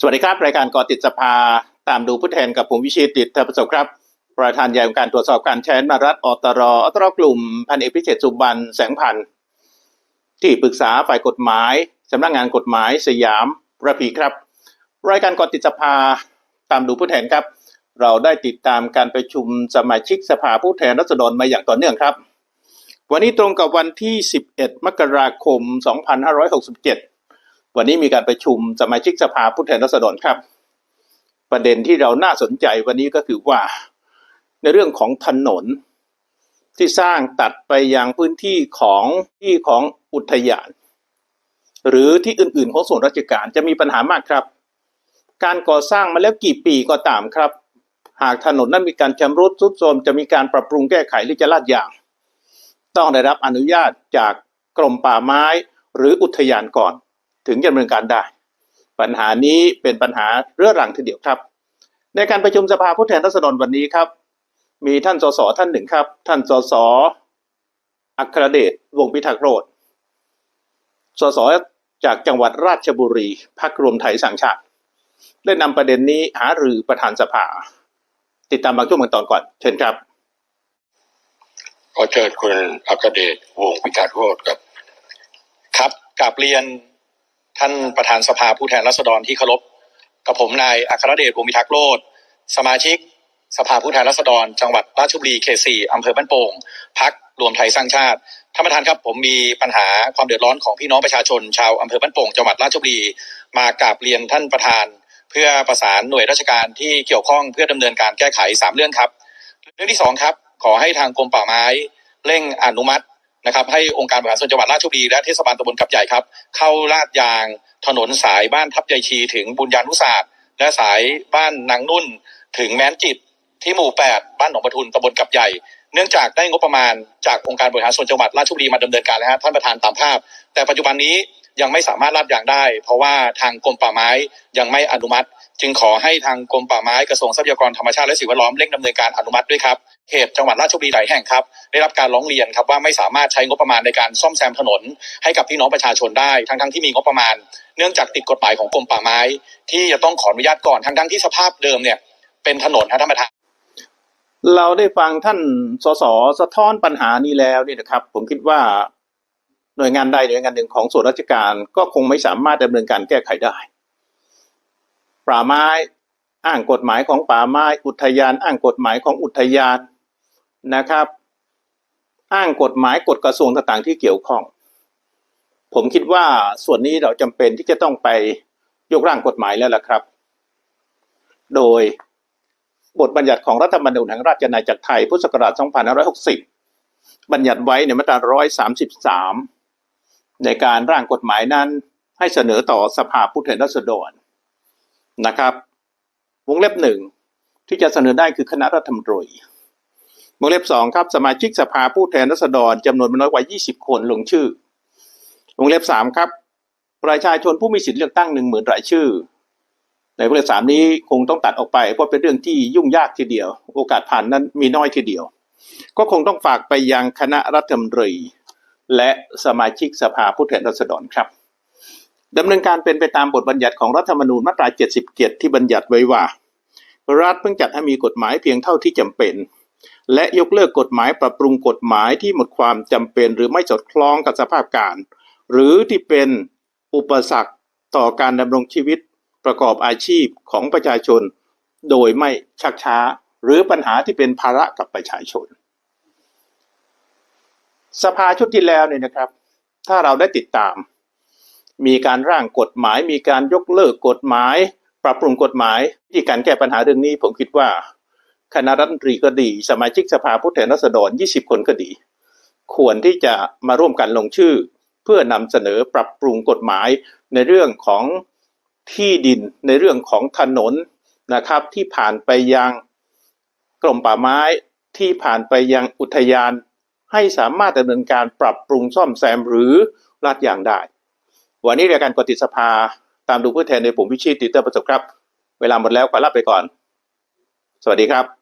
สวัสดีครับ รายการกอติดสภาตามดูผู้แทนกับผมวิชิตติดประสบครับ ประธานใหญ่ของการตรวจสอบการใช้นารัฐอตรอตรกลุ่มพันเอกพิเศษสุบรรณแสงพันธ์ที่ปรึกษาฝ่ายกฎหมายสำนักงานกฎหมายสยามระพีครับ รายการกอติดสภาตามดูผู้แทนครับ เราได้ติดตามการประชุมสมาชิกสภาผู้แทนราษฎรมาอย่างต่อเนื่องครับ วันนี้ตรงกับวันที่ 11 มกราคม 2567 วันนี้มีการประชุมสมาชิกสภาผู้แทนราษฎรครับ ประเด็นที่เราน่าสนใจวันนี้ก็คือว่า ในเรื่องของถนนที่สร้างตัดไปยังพื้นที่ของที่ของอุทยาน หรือที่อื่นๆของส่วนราชการจะมีปัญหามากครับ การก่อสร้างมาแล้วกี่ปีก็ตามครับ หากถนนนั้นมีการชำรุดทรุดโทรมจะมีการปรับปรุงแก้ไขหรือจะลาดยาง ต้องได้รับอนุญาตจากกรมป่าไม้หรืออุทยานก่อน ถึงจะดำเนินการได้ ปัญหานี้เป็นปัญหาเรื้อรังทีเดียวครับ ในการประชุมสภาผู้แทนราษฎรวันนี้ครับ มีท่านสสท่านหนึ่งครับ ท่านสสอัครเดชวงพิทักษ์โรธสสจากจังหวัดราชบุรีพรรครวมไทยสร้างชาติได้นำประเด็นนี้หารือประธานสภา ติดตามบางช่วงบางตอนก่อน เชิญครับ ขอเชิญคุณอัครเดชวงพิทักษ์โรธครับ ครับกราบเรียน ท่านประธานสภาผู้แทนราษฎรที่เคารพกับผมนายอัครเดชวงศ์พิทักษ์โลดสมาชิก สภาผู้แทนราษฎร จังหวัดราชบุรีเขตสี่อำเภอบ้านโป่งพักรวมไทยสร้างชาติท่านประธานครับผมมีปัญหาความเดือดร้อนของพี่น้องประชาชน ชาวอำเภอบ้านโป่งจังหวัดราชบุรีมากราบเรียนท่านประธาน เพื่อประสานหน่วยราชการที่เกี่ยวข้องเพื่อดำเนินการแก้ไขสามเรื่องครับ เรื่องที่สองครับขอให้ทางกรมป่าไม้ เร่งอนุมัติ นะครับให้องค์การบริหารส่วนจังหวัดราชบุรีและเทศบาลตำบลกับใหญ่ครับ เข้าลาดยางถนนสายบ้านทับใหญ่ชีถึงบุญญาณุศาสตร์และสายบ้านนางนุ่น ถึงแม้นจิตที่หมู่ 8 บ้านหนองปทุนตำบลกับใหญ่ เนื่องจากได้งบประมาณจากองค์การบริหารส่วนจังหวัดราชบุรีมาดำเนินการแล้วฮะท่านประธานตามภาพ แต่ปัจจุบันนี้ ยังไม่สามารถลาดยางได้ เพราะว่าทางกรมป่าไม้ยังไม่อนุมัติ จึงขอให้ทางกรมป่าไม้กระทรวงทรัพยากรธรรมชาติและสิ่งแวดล้อมเร่งดำเนินการอนุมัติด้วยครับเขตจังหวัดราชบุรีหลายแห่งครับ ได้รับการร้องเรียนครับว่าไม่สามารถใช้งบประมาณในการซ่อมแซมถนน ให้กับพี่น้องประชาชนได้ ทั้งทั้งๆที่มีงบประมาณ เนื่องจากติดกฎหมายของกรมป่าไม้ ที่จะต้องขออนุญาตก่อนทั้งดังๆที่สภาพเดิมเนี่ย เป็นถนนฮะท่านประธานเราได้ฟังท่านสสสะท้อนปัญหานี้แล้วนี่นะครับ ผมคิดว่า หน่วยงานใดหน่วยงานหนึ่งของส่วนราชการก็คงไม่สามารถดำเนินการแก้ไขได้ ป่าไม้อ้างกฎหมายของป่าไม้อุทยาน อ้างกฎหมายของอุทยานนะครับ อ้างกฎหมายกฎกระทรวงต่างๆที่เกี่ยวข้อง ผมคิดว่าส่วนนี้เราจำเป็นที่จะต้องไปยกร่างกฎหมายแล้วล่ะครับ โดยบทบัญญัติของรัฐธรรมนูญแห่งราชอาณาจักรไทยพุทธศักราช 2560 บัญญัติไว้ในมาตรา 133 ในการร่างกฎหมายนั้นให้เสนอต่อสภาผู้แทนราษฎรนะครับ วงเล็บหนึ่งที่จะเสนอได้คือคณะรัฐมนตรีวงเล็บสองครับสมาชิกสภาผู้แทนราษฎรจำนวนไม่น้อยกว่า 20 คนลงชื่อ วงเล็บสามครับ ประชาชนผู้มีสิทธิเลือกตั้ง1 0,000รายชื่อ ในวงเล็บสามนี้คงต้องตัดออกไปเพราะเป็นเรื่องที่ยุ่งยากทีเดียว โอกาสผ่านนั้นมีน้อยทีเดียว ก็คงต้องฝากไปยังคณะรัฐมนตรี และสมาชิกสภาผู้แทนราษฎรครับดำเนินการเป็นไปตามบทบัญญัติของรัฐธรรมนูญมาตรา 77 ที่บัญญัติไว้ว่า รัฐเพิ่งจัดให้มีกฎหมายเพียงเท่าที่จำเป็น และยกเลิกกฎหมายปรับปรุงกฎหมายที่หมดความจำเป็นหรือไม่สอดคล้องกับสภาพการ หรือที่เป็นอุปสรรคต่อการดำรงชีวิตประกอบอาชีพของประชาชน โดยไม่ชักช้า หรือปัญหาที่เป็นภาระกับประชาชน สภาชุดที่แล้วเนี่ยนะครับ ถ้าเราได้ติดตาม มีการร่างกฎหมาย มีการยกเลิกกฎหมาย ปรับปรุงกฎหมายที่การแก้ปัญหาเรื่องนี้ ผมคิดว่าคณะรัฐมนตรีก็ดี สมาชิกสภาผู้แทนราษฎร 20 คนก็ดี ควรที่จะมาร่วมกันลงชื่อ เพื่อนำเสนอปรับปรุงกฎหมายในเรื่องของที่ดินในเรื่องของถนนนะครับ ที่ผ่านไปยังกรมป่าไม้ที่ผ่านไปยังอุทยาน ให้สามารถดำเนินการปรับปรุงซ่อมแซมหรือลาดยางได้ วันนี้รายการกติสภาตามดูผู้แทนในผมพิชิตติเตอร์ประสบครับ เวลาหมดแล้วขอลาไปก่อน สวัสดีครับ